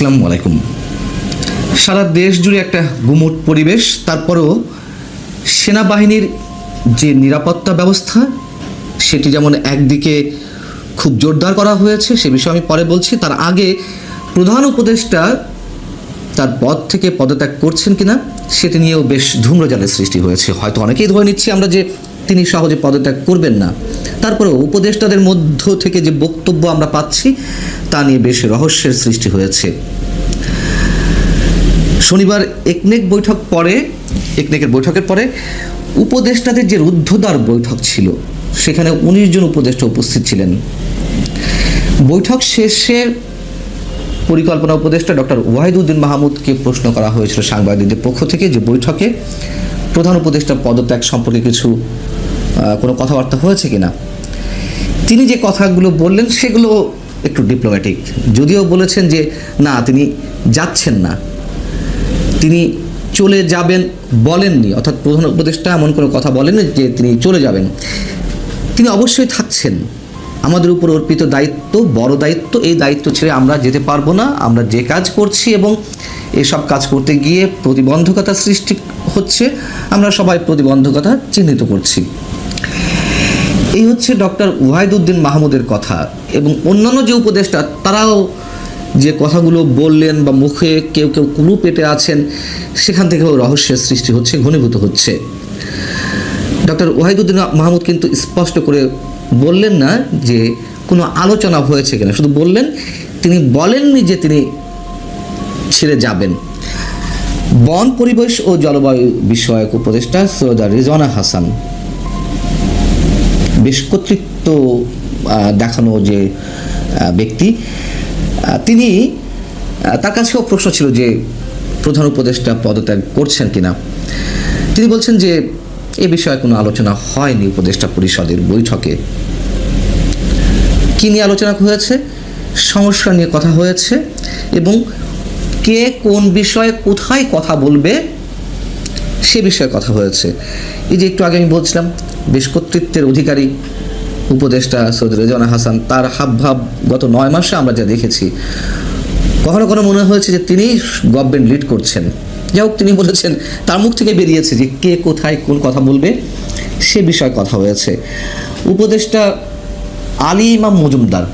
আসসালামু আলাইকুম। সারা দেশ জুড়ে একটা গুমট পরিবেশ, তারপরেও সেনাবাহিনীর যে নিরাপত্তা ব্যবস্থা, সেটি যেমন একদিকে খুব জোরদার করা হয়েছে, সে বিষয়ে আমি পরে বলছি। তার আগে প্রধান উপদেষ্টা তার পদ থেকে পদত্যাগ করছেন কিনা, সেটি নিয়েও বেশ ধূম্রজালের সৃষ্টি হয়েছে। হয়তো অনেকেই ধরে নিচ্ছি আমরা যে তিনি সহজে পদত্যাগ করবেন না। তারপরেও উপদেষ্টাদের মধ্য থেকে যে বক্তব্য আমরা পাচ্ছি, তা নিয়ে বেশ রহস্যের সৃষ্টি হয়েছে। শনিবার একনেক বৈঠক পরে, একনেকের বৈঠকের পরে উপদেষ্টাদের যে রুদ্ধদ্বার বৈঠক ছিল, সেখানে উনিশ জন উপদেষ্টা উপস্থিত ছিলেন। বৈঠক শেষে পরিকল্পনা উপদেষ্টা ডক্টর ওয়াহিদুদ্দিন মাহমুদকে প্রশ্ন করা হয়েছিল সাংবাদিকদের পক্ষ থেকে যে বৈঠকে প্রধান উপদেষ্টা পদত্যাগ সম্পর্কে কিছু কোনো কথাবার্তা হয়েছে কিনা? তিনি যে কথাগুলো বললেন, সেগুলো একটু ডিপ্লোম্যাটিক যদিও বলেছেন যে, না, তিনি যাচ্ছেন না। তিনি চলে যাবেন বলেননি। অর্থাৎ প্রধান উপদেষ্টা এমন কোনো কথা বলেননি যে, তিনি চলে যাবেন। তিনি অবশ্যই থাকছেন। আমাদের উপর অর্পিত দায়িত্ব, বড় দায়িত্ব, এই দায়িত্ব ছেড়ে আমরা যেতে পারব না। আমরা যে কাজ করছি এবং এসব কাজ করতে গিয়ে প্রতিবন্ধকতা সৃষ্টি হচ্ছে, আমরা সবাই প্রতিবন্ধকতা চিহ্নিত করছি। এই হচ্ছে ডক্টর ওয়াহিদুদ্দিন মাহমুদের কথা এবং অন্যান্য যে উপদেষ্টা, তারাও যে কথাগুলো বললেন বা মুখে কেউ কেউ কুলু পেটে আছেন, সেখান থেকেও রহস্যের সৃষ্টি হচ্ছে, ঘনীভূত হচ্ছে। ডক্টর ওয়াহিদুদ্দিন মাহমুদ কিন্তু স্পষ্ট করে বললেন না যে কোনো আলোচনা হয়েছে কিনা, শুধু বললেন তিনি বলেননি যে তিনি ছেড়ে যাবেন। বন, পরিবেশ ও জলবায়ু বিষয়ক উপদেষ্টা সৈয়দা রিজওয়ানা হাসান বেশ কর্তৃত্ব দেখানো যে ব্যক্তি তিনি তার কাছেও প্রশ্ন ছিল যে প্রধান উপদেষ্টা পদত্যাগ করছেন কিনা। তিনি বলছেন যে এ বিষয়ে কোনো আলোচনা হয়নি উপদেষ্টা পরিষদের বৈঠকে। কী নিয়ে আলোচনা হয়েছে? সমস্যা নিয়ে কথা হয়েছে এবং কে কোন বিষয়ে কোথায় কথা বলবে সে বিষয়ে কথা হয়েছে। এই যে একটু আগে আমি বলছিলাম বেশ কর্তৃত্বের অধিকারী উপদেষ্টা সৈয়দ রেজানা হাসান, তার হাবভাব গত নয় মাসে আমরা যা দেখেছি, কখনো কখনো মনে হয়েছে যে তিনি গভর্নমেন্ট লিড করছেন। যাই হোক, তিনি বলেছেন, তার মুখ থেকে বেরিয়েছে যে কে কোথায় কোন কথা বলবে, সে বিষয়ে কথা হয়েছে। উপদেষ্টা আলী ইমাম মজুমদার,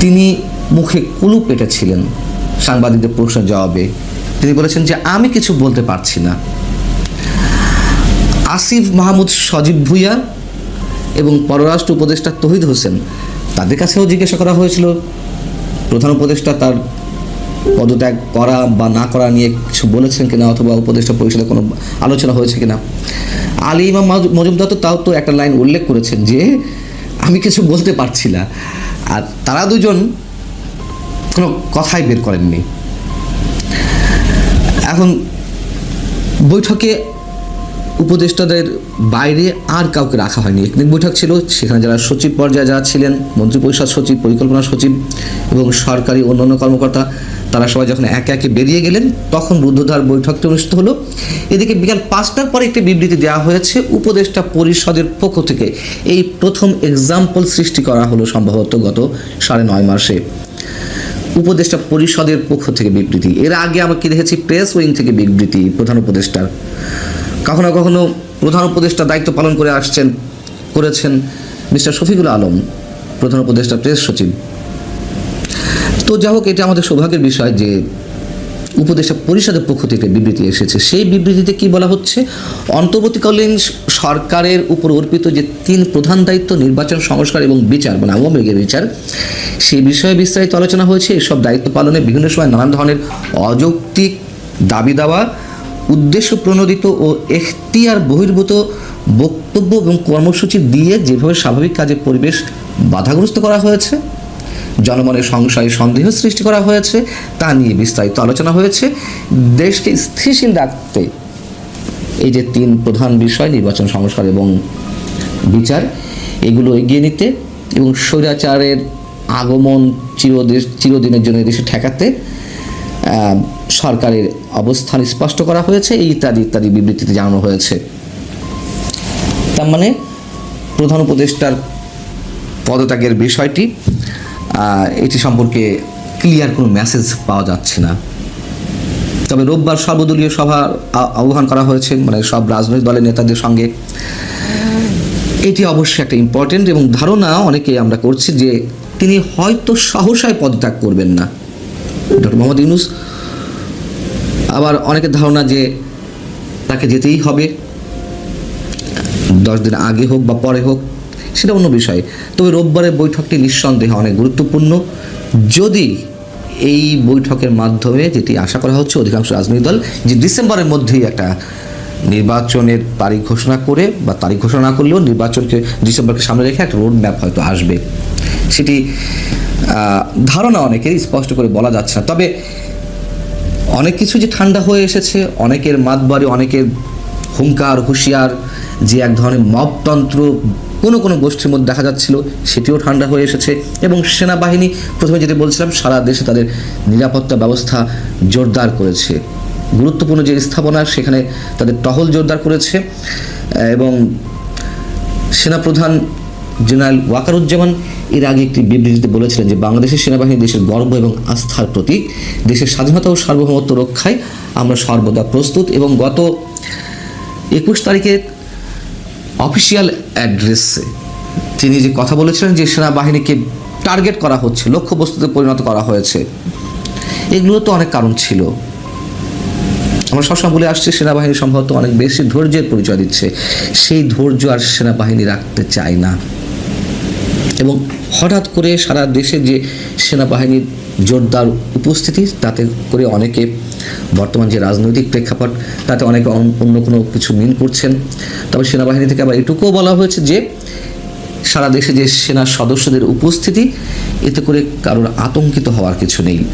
তিনি মুখে কুলু পেটেছিলেন সাংবাদিকদের প্রশ্নের জবাবে। তিনি বলেছেন যে, আমি কিছু বলতে পারছি না। আসিফ মাহমুদ সজীব ভুইয়া এবং পররাষ্ট্র উপদেষ্টা তহিদ হোসেন, তাদের কাছেও জিজ্ঞাসা করা হয়েছিল। প্রধান উপদেষ্টা তার পদত্যাগ করা বা না করা নিয়ে কিছু বলেছেন কিনা অথবা উপদেষ্টা পরিষদে কোনো আলোচনা হয়েছে কিনা। আলী ইমাম মজুমদার তো তাও তো একটা লাইন উল্লেখ করেছেন যে, আমি কিছু বলতে পারছি না। আর তারা দুজন কোনো কথাই বের করেননি। এখন বৈঠকে উপদেষ্টাদের বাইরে আর কাউকে রাখা হয়নি। একদিন বৈঠক ছিল, সেখানে যারা সচিব পর্যায়ে যারা ছিলেন, মন্ত্রিপরিষদ সচিব, পরিকল্পনা সচিব এবং সরকারি অন্যান্য কর্মকর্তা, তারা সবাই যখন একে একে বেরিয়ে গেলেন, তখন রুদ্ধদ্বার বৈঠকটি অনুষ্ঠিত হলো। এদিকে বিকাল পাঁচটার পরে একটি বিবৃতি দেওয়া হয়েছে, উপদেষ্টা পরিষদের পক্ষ থেকে। এই প্রথম এক্সাম্পল সৃষ্টি করা হলো সম্ভবত গত সাড়ে নয় মাসে। উপদেষ্টা পরিষদের পক্ষ থেকে বিবৃতি। এর আগে আমরা কি দেখেছি? প্রেস উইং থেকে বিবৃতি, প্রধান উপদেষ্টার। কখনো কখনো প্রধান উপদেষ্টা দায়িত্ব পালন করে আসছেন, করেছেন মিস্টার শফিকুল আলম, প্রধান উপদেষ্টা প্রেস সচিব। তো যাই হোক, এটা আমাদের সৌভাগ্যের বিষয় যে উপদেষ্টা পরিষদের পক্ষ থেকে বিবৃতি এসেছে। সেই বিবৃতিতে কি বলা হচ্ছে? অন্তর্বর্তীকালীন সরকারের উপর অর্পিত যে তিন প্রধান দায়িত্ব, নির্বাচন, সংস্কার এবং বিচার মানে আওয়ামী লীগের বিচার, সেই বিষয়ে বিস্তারিত আলোচনা হয়েছে। এসব দায়িত্ব পালনে বিভিন্ন সময় নানান ধরনের অযৌক্তিক দাবি দাওয়া উদ্দেশ্য প্রণোদিত ও এখতিয়ার বহির্ভূত বক্তব্য এবং কর্মসূচি দিয়ে যেভাবে স্বাভাবিক কাজের পরিবেশ বাধাগ্রস্ত করা হয়েছে জনমনের সংশয়, সন্দেহ সৃষ্টি করা হয়েছে, তা নিয়ে বিস্তারিত আলোচনা হয়েছে, দেশকে স্থিতিশীল রাখতে এই যে তিন প্রধান বিষয়, নির্বাচন, সংস্কার এবং বিচার, এগুলো এগিয়ে নিতে এবং স্বৈরাচারের আগমন চিরদেশ চিরদিনের জন্য দেশে ঠেকাতে সরকারের অবস্থান স্পষ্ট করা হয়েছে এই ইত্যাদি ইত্যাদি বিবৃতিতে জানানো হয়েছে। তার মানে প্রধান উপদেষ্টার পদত্যাগের বিষয়টি এটি সম্পর্কে ক্লিয়ার কোনো মেসেজ পাওয়া যাচ্ছে না। তবে রোববার সর্বদলীয় সভা আহ্বান করা হয়েছে মানে সব রাজনৈতিক দলের নেতাদের সঙ্গে। এটি অবশ্যই একটা ইম্পর্টেন্ট এবং ধারণা অনেকে আমরা করছি যে তিনি হয়তো সহসায় পদত্যাগ করবেন না। ডক্টর মোহাম্মদ ইউনুস আবার অনেকের ধারণা যে তাকে যেতেই হবে। দশ দিন আগে হোক বা পরে হোক, সেটা অন্য বিষয়। তবে রোববারের বৈঠকটি নিঃসন্দেহে অনেক গুরুত্বপূর্ণ। যদি এই বৈঠকের মাধ্যমে যেটি আশা করা হচ্ছে, অধিকাংশ রাজনৈতিক দল যে ডিসেম্বরের মধ্যেই একটা নির্বাচনের তারিখ ঘোষণা করে বা তারিখ ঘোষণা করলেও নির্বাচনকে ডিসেম্বরকে সামনে রেখে একটা রোড ম্যাপ হয়তো আসবে। সেটি ধারণা অনেকের স্পষ্ট করে বলা যাচ্ছে না। তবে অনেক কিছু যে ঠান্ডা হয়ে এসেছে, অনেকের মাতবাড়ি, অনেকের হুঙ্কার, হুঁশিয়ার, যে এক ধরনের মবতন্ত্র কোনো কোনো গোষ্ঠীর মধ্যে দেখা যাচ্ছিল, সেটিও ঠান্ডা হয়ে এসেছে। এবং সেনাবাহিনী প্রথমে যেটি বলছিলাম, সারা দেশে তাদের নিরাপত্তা ব্যবস্থা জোরদার করেছে। গুরুত্বপূর্ণ যে স্থাপনা, সেখানে তাদের টহল জোরদার করেছে। এবং সেনাপ্রধান জেনারেল ওয়াকারুজ্জামান এর আগে একটি বিবৃতিতে বলেছিলেন যে বাংলাদেশের সেনাবাহিনী দেশের গর্ব এবং আস্থার প্রতীক। দেশের স্বাধীনতা ও সার্বভৌমত্ব রক্ষায় আমরা সর্বদা প্রস্তুত এবং গত একুশ তারিখে অফিসিয়াল অ্যাড্রেসে তিনি যে কথা বলেছিলেন যে সেনাবাহিনীকে টার্গেট করা হচ্ছে, লক্ষ্যবস্তুতে পরিণত করা হয়েছে এগুলো তো অনেক কারণ ছিল। আমরা সবসময় বলে আসছি, সেনাবাহিনী সম্ভবত অনেক বেশি ধৈর্যের পরিচয় দিচ্ছে। সেই ধৈর্য আর সেনাবাহিনী রাখতে চায় না। এবং হঠাৎ করে সারা দেশে যে সেনাবাহিনীর জোরদার উপস্থিতি, তাতে করে অনেকে বর্তমান যে রাজনৈতিক প্রেক্ষাপট, তাতে অনেকে অন- অন্য কোনো কিছু মিল করছেন। তবে সেনাবাহিনী থেকে আবার এটুকুও বলা হয়েছে যে, সারা দেশে যে সেনা সদস্যদের উপস্থিতি, এতে করে কারোর আতঙ্কিত হওয়ার কিছু নেই।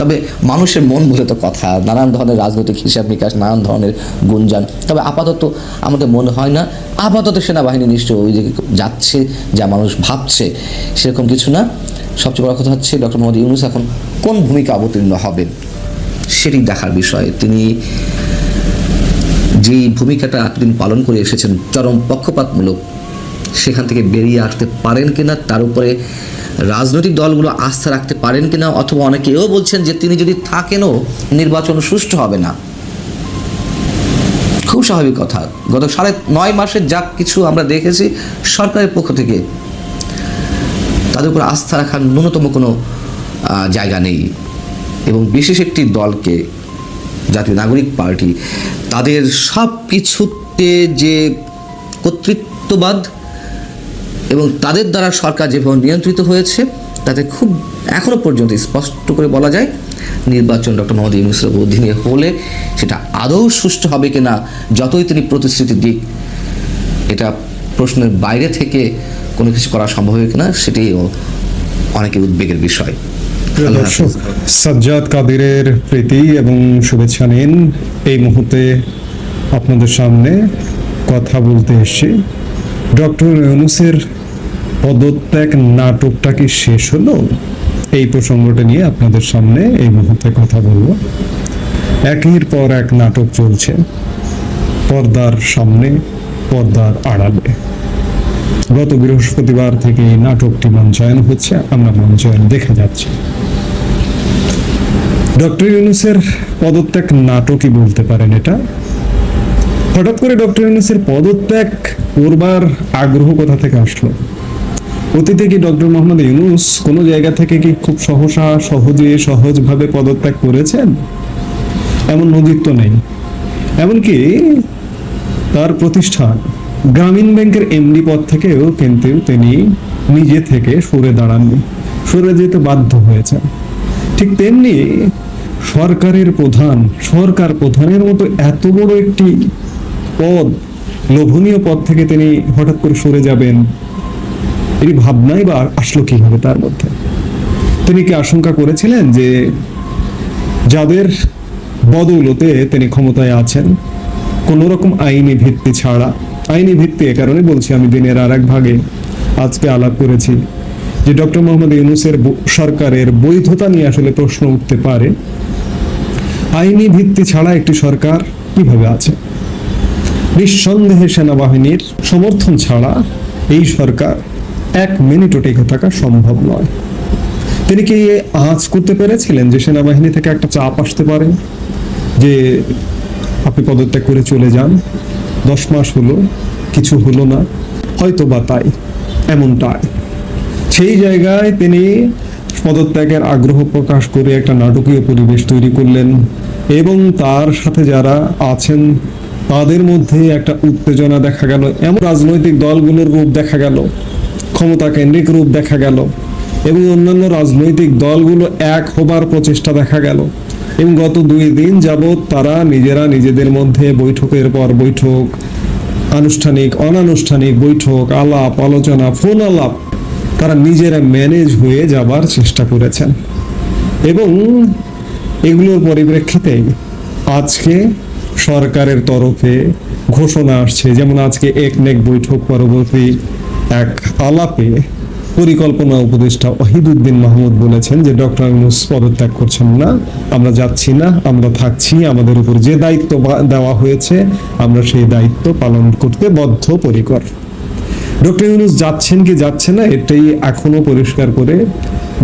তবে মানুষের মন বলে তো কথা, নানান ধরনের রাজনৈতিক হিসাব নিকাশ, নানান ধরনের গুঞ্জান। তবে আপাতত আমাদের মনে হয় না। আপাতত সেনাবাহিনী নিশ্চয় ওই দিকে যাচ্ছে, যা মানুষ ভাবছে, সেরকম কিছু না। সবচেয়ে বড় কথা হচ্ছে ডক্টর মোহাম্মদ ইউনুস এখন কোন ভূমিকা অবতীর্ণ হবেন, সেটি দেখার বিষয়। তিনি যেই ভূমিকাটা তিনি পালন করে এসেছেন, চরম পক্ষপাতমূলক, সেখান থেকে বেরিয়ে আসতে পারেন কিনা, তার উপরে রাজনৈতিক দলগুলো আস্থা রাখতে পারেন কিনা অথবা অনেকে এও বলছেন যে তিনি যদি থাকেনও, নির্বাচন সুষ্ঠু হবে না। খুব স্বাভাবিক কথা। গত সাড়ে নয় মাসের যা কিছু আমরা দেখেছি সরকারের পক্ষ থেকে, তাদের উপর আস্থা রাখার ন্যূনতম কোনো জায়গা নেই। এবং বিশেষ একটি দলকে, জাতীয় নাগরিক পার্টি, তাদের সব কিছুতে যে কর্তৃত্ববাদ এবং তাদের দ্বারা সরকার যেভাবে নিয়ন্ত্রিত হয়েছে তাতে খুব এখনও পর্যন্ত স্পষ্ট করে বলা যায় নির্বাচন ডক্টর মোহাম্মদ ইউনুসের অধীনে হলে সেটা আদৌ সুষ্ঠু হবে কিনা যতই তিনি প্রতিশ্রুতি দিক এটা প্রশ্নের বাইরে থেকে কোনো কিছু করা সম্ভব হবে কিনা সেটিও অনেকের উদ্বেগের বিষয়। দর্শক সাজ্জাদ কাদিরের প্রীতি এবং শুভেচ্ছা নিন। এই মুহূর্তে আপনাদের সামনে কথা বলতে এসেছি। ডক্টর ইউনুসের পদত্যাগ নাটকটা কি শেষ হলো? এই প্রসঙ্গটা নিয়ে আপনাদের সামনে এই মুহূর্তে কথা বলব। একের পর এক নাটক চলছে। পর্দার সামনে, পর্দার আড়ালে। গত বৃহস্পতিবার থেকে এই নাটকটি মঞ্চায়ন হচ্ছে, আমরা মঞ্চায়ন দেখে যাচ্ছি। ডক্টর ইউনুসের পদত্যাগ নাটকই বলতে পারেন এটা। হঠাৎ করে ডক্টর ইউনুসের পদত্যাগ করবার আগ্রহ কোথা থেকে আসলো? অতীতে কি ডক্টর মোহাম্মদ ইউনুস কোনো জায়গা থেকে কি খুব সহসা, সহজে, সহজভাবে পদত্যাগ করেছেন? এমন নজির তো নেই। এমনকি তার প্রতিষ্ঠান গ্রামীণ ব্যাংকের এমডি পদ থেকেও কিন্তু তিনি নিজে থেকে সরে দাঁড়াননি, সরে যেতে বাধ্য হয়েছেন। ঠিক তেমনি সরকারের প্রধান, সরকার প্রধানের মতো এত বড় একটি পদ, লোভনীয় পদ থেকে তিনি হঠাৎ করে সরে যাবেন এই ভাবনাই বা আসলো কীভাবে তার মধ্যে। তিনি কি আশঙ্কা করেছিলেন যে যাদের বদৌলতে তিনি ক্ষমতায় আছেন, কোন রকম আইনি ভিত্তি ছাড়া, আইনি ভিত্তি এ কারণে বলছি আমি দিনের আর এক ভাগে আজকে আলাপ করেছি, যে ডক্টর মোহাম্মদ ইউনুসের সরকারের বৈধতা নিয়ে আসলে প্রশ্ন উঠতে পারে। আইনি ভিত্তি ছাড়া একটি সরকার কীভাবে আছে? নিঃসন্দেহে সেনাবাহিনীর সমর্থন ছাড়া এই সরকার এক মিনিটও টিকে থাকা সম্ভব নয়। তিনি কি আঁচ করতে পেরেছিলেন যে সেনাবাহিনী থেকে একটা চাপ আসতে পারে? যে আপনি পদত্যাগ করে চলে যান। দশ মাস হলো, কিছু হলো না। হয়তো বা তাই, এমনটাই। সেই জায়গায় তিনি পদত্যাগের আগ্রহ প্রকাশ করে একটা নাটকীয় পরিবেশ তৈরি করলেন এবং তার সাথে যারা আছেন, তাদের মধ্যে একটা উত্তেজনা দেখা গেল, এমন রাজনৈতিক দলগুলোর রূপ দেখা গেল। ক্ষমতা কেন্দ্রিক রূপ দেখা গেল এবং অন্যান্য রাজনৈতিক দলগুলো এক হবার প্রচেষ্টা দেখা গেল। এবং গত দুই দিন যাবৎ তারা নিজেরা নিজেদের মধ্যে বৈঠকের পর বৈঠক, আনুষ্ঠানিক, অনানুষ্ঠানিক বৈঠক, আলাপ, আলোচনা ফোন আলাপ তারা নিজেরা ম্যানেজ হয়ে যাবার চেষ্টা করেছেন। এবং এগুলোর পরিপ্রেক্ষিতে আজকে সরকারের তরফে ঘোষণা আসছে, যেমন আজকে একনেক বৈঠক পরবর্তী এক আলাপে পরিকল্পনা উপদেষ্টা ওহিদুদ্দিন মাহমুদ বলেছেন যে ডক্টর ইউনুস পদত্যাগ করছেন না, আমরা যাচ্ছি না, আমরা থাকছি, আমাদের উপর যে দায়িত্ব দেওয়া হয়েছে, আমরা সেই দায়িত্ব পালন করতে বদ্ধপরিকর। ডক্টর ইউনুস যাচ্ছেন কি যাচ্ছে না, এটাই এখনও পরিষ্কার করে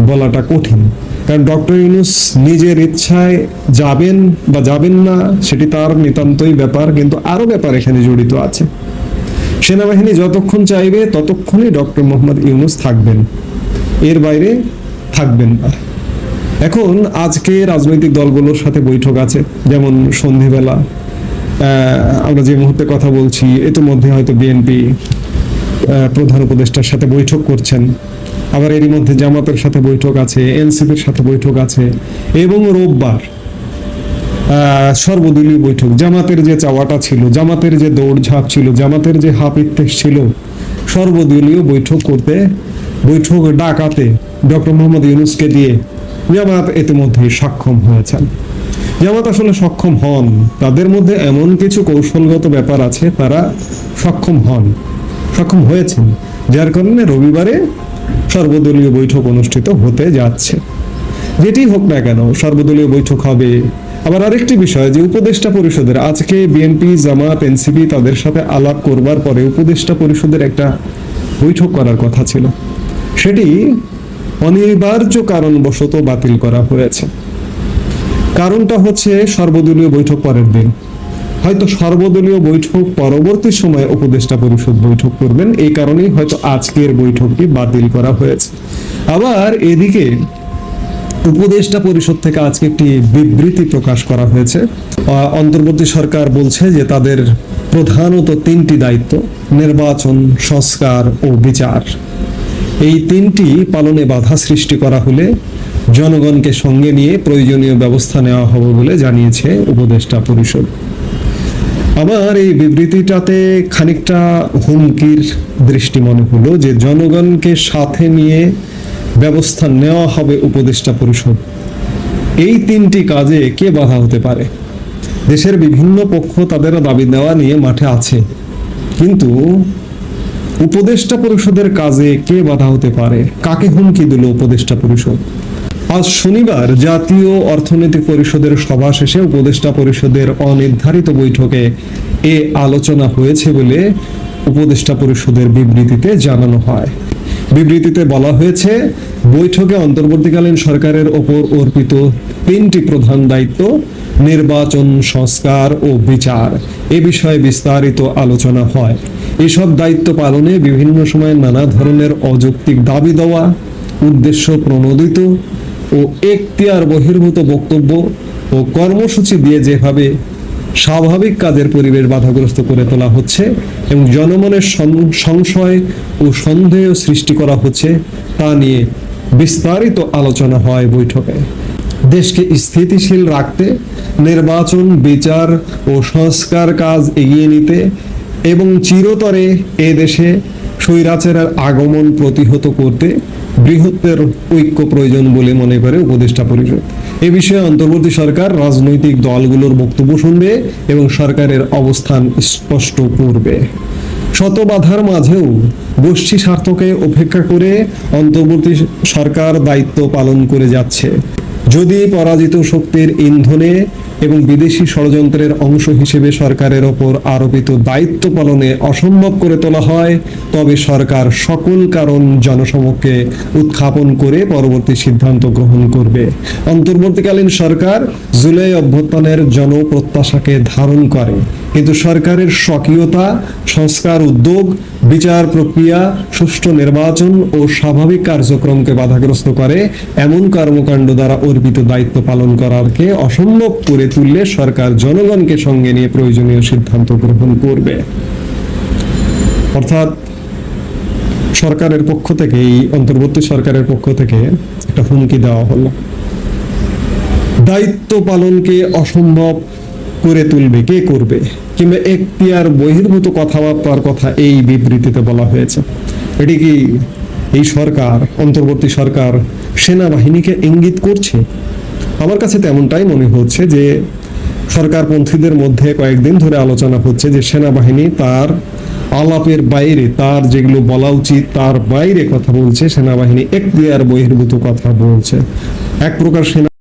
বলাটা কঠিন। কারণ ডক্টর ইউনুস নিজের ইচ্ছায় যাবেন বা যাবেন না, সেটি তার নিতান্তই ব্যাপার, কিন্তু আরও ব্যাপার এখানে জড়িত আছে। সেনাবাহিনী যতক্ষণ চাইবে, ততক্ষণই ডক্টর মোহাম্মদ ইউনুস থাকবেন। এর বাইরে থাকবেন না। এখন আজকে রাজনৈতিক দলগুলোর সাথে বৈঠক আছে, যেমন সন্ধেবেলা। আমরা যে মুহূর্তে কথা বলছি, ইতিমধ্যে হয়তো বিএনপি প্রধান উপদেষ্টার সাথে বৈঠক করছেন। আবার এরই মধ্যে জামাতের সাথে বৈঠক আছে, এনসিপির সাথে বৈঠক আছে, এবং রোববার সর্বদলীয় বৈঠক। জামাতের যে চাওয়াটা ছিল, জামাতের যে দৌড়ঝাঁপ ছিল, জামাতের যে হাপ ইত্তেস ছিল, সর্বদলীয় বৈঠক করতে, বৈঠক ডাকাতে ডক্টর মোহাম্মদ ইউনুসকে দিয়ে জামাত ইতিমধ্যেই সক্ষম হয়েছেন জামাত আসলে সক্ষম হন। তাদের মধ্যে এমন কিছু কৌশলগত ব্যাপার আছে, তারা সক্ষম হন, সক্ষম হয়েছেন। যার কারণে রবিবারে সর্বদলীয় বৈঠক অনুষ্ঠিত হতে যাচ্ছে। যেটি হোক না কেন, সর্বদলীয় বৈঠক হবে আবার আরেকটি বিষয়, যে উপদেষ্টা পরিষদের আজকে বিএনপি জামাত এনসিপি তাদের সাথে আলাপ করবার পরে উপদেষ্টা পরিষদের একটা বৈঠক করার কথা ছিল। সেটি অনিবার্য কারণবশত বাতিল করা হয়েছে। কারণটা হচ্ছে সর্বদলীয় বৈঠক পরের দিন। হয়তো সর্বদলীয় বৈঠক পরবর্তী সময়ে উপদেষ্টা পরিষদ বৈঠক করবেন, এই কারণেই হয়তো আজকের বৈঠকটি বাতিল করা হয়েছে। আবার এদিকে উপদেষ্টা পরিষদ থেকে আজকে একটি বিবৃতি প্রকাশ করা হয়েছে। অন্তর্বর্তী সরকার বলছে যে তাদের প্রধানত তিনটি দায়িত্ব, নির্বাচন, সংস্কার ও বিচার। এই তিনটি পালনে বাধা সৃষ্টি করা হলে জনগণকে সঙ্গে নিয়ে প্রয়োজনীয় ব্যবস্থা নেওয়া হবে বলে জানিয়েছে উপদেষ্টা পরিষদ। আমার এই বিবৃতিটাতে খানিকটা হুমকির দৃষ্টি মনে হলো যে জনগণকে সাথে নিয়ে ব্যবস্থা নেওয়া হবে উপদেষ্টা পরিষদ। এই তিনটি কাজে কে বাধা হতে পারে? দেশের বিভিন্ন পক্ষ তাদের দাবি দেওয়া নিয়ে মাঠে আছে। কিন্তু উপদেষ্টা পরিষদের কাজে কে বাধা হতে পারে? কাকে হুমকি দিল উপদেষ্টা পরিষদ? আজ শনিবার জাতীয় অর্থনৈতিক পরিষদের সভা শেষে উপদেষ্টা পরিষদের অনির্ধারিত বৈঠকে এ আলোচনা হয়েছে বলে উপদেষ্টা পরিষদের বিবৃতিতে জানানো হয়। বিবৃতিতে বলা হয়েছে, বৈঠকে অন্তর্বর্তীকালীন সরকারের ওপর অর্পিত তিনটি প্রধান দায়িত্ব, নির্বাচন, সংস্কার ও বিচার। এ বিষয়ে বিস্তারিত আলোচনা হয়। এসব দায়িত্ব পালনে বিভিন্ন সময় নানা ধরনের অযৌক্তিক দাবি দেওয়া, উদ্দেশ্য প্রণোদিত ও এখতিয়ার বহির্ভূত বক্তব্য ও কর্মসূচি দিয়ে যেভাবে স্বাভাবিক কাজের পরিবেশ বাধাগ্রস্ত করে তোলা হচ্ছে এবং জনমনের সংশয় ও সন্দেহ সৃষ্টি করা হচ্ছে তা নিয়ে বিস্তারিত আলোচনা হয় বৈঠকে। দেশকে স্থিতিশীল রাখতে, নির্বাচন, বিচার ও সংস্কার কাজ এগিয়ে নিতে এবং চিরতরে এ দেশে স্বৈরাচারের আগমন প্রতিহত করতে বৃহত্তর ঐক্য প্রয়োজন বলে মনে করে উপদেষ্টা পরিষদ। এ বিষয়ে অন্তর্বর্তী সরকার রাজনৈতিক দলগুলোর বক্তব্য শুনবে এবং সরকারের অবস্থান স্পষ্ট করবে। শত বাধার মাঝেও গোষ্ঠী স্বার্থকে উপেক্ষা করে অন্তর্বর্তী সরকার দায়িত্ব পালন করে যাচ্ছে। যদি পরাজিত শক্তির ইন্ধনে এবং বিদেশি ষড়যন্ত্রের অংশ হিসেবে সরকারের ওপর আরোপিত দায়িত্ব পালনে অসম্ভব করে তোলা হয়। তবে সরকার সকল কারণ জনসমক্ষে উত্থাপন করে পরবর্তী সিদ্ধান্ত গ্রহণ করবে। অন্তর্বর্তীকালীন সরকার জুলাই অভ্যুত্থানের জনপ্রত্যাশাকে ধারণ করে। কিন্তু সরকারের স্বকীয়তা, সংস্কার উদ্যোগ, বিচার প্রক্রিয়া, সুষ্ঠু নির্বাচন ও স্বাভাবিক কার্যক্রমকে বাধাগ্রস্ত করে এমন কর্মকাণ্ড দ্বারা অর্পিত দায়িত্ব পালন করারকে অসম্ভব করে তুললে সরকার জনগণকে সঙ্গে নিয়ে প্রয়োজনীয় সিদ্ধান্ত গ্রহণ করবে। অর্থাৎ সরকারের পক্ষ থেকে, এই অন্তর্বর্তী সরকারের পক্ষ থেকে একটা হুমকি দেওয়া হলো। দায়িত্ব পালনকে অসম্ভব করে তুলবে, কে করবে? কিংবা এখতিয়ার বহির্ভূত কথাবার্তার কথা এই বিবৃতিতে বলা হয়েছে। এটি কি এই সরকার, অন্তর্বর্তী সরকার সেনাবাহিনীকে ইঙ্গিত করছে? আমার কাছে তেমনটাই মনে হচ্ছে যে সরকারপন্থীদের মধ্যে কয়েকদিন ধরে আলোচনা হচ্ছে যে সেনাবাহিনী তার আলাপের বাইরে, তার যেগুলো বলা উচিত, তার বাইরে কথা বলছে। সেনাবাহিনী এক এখতিয়ার বহির্ভূত কথা বলছে। এক প্রকার সেনা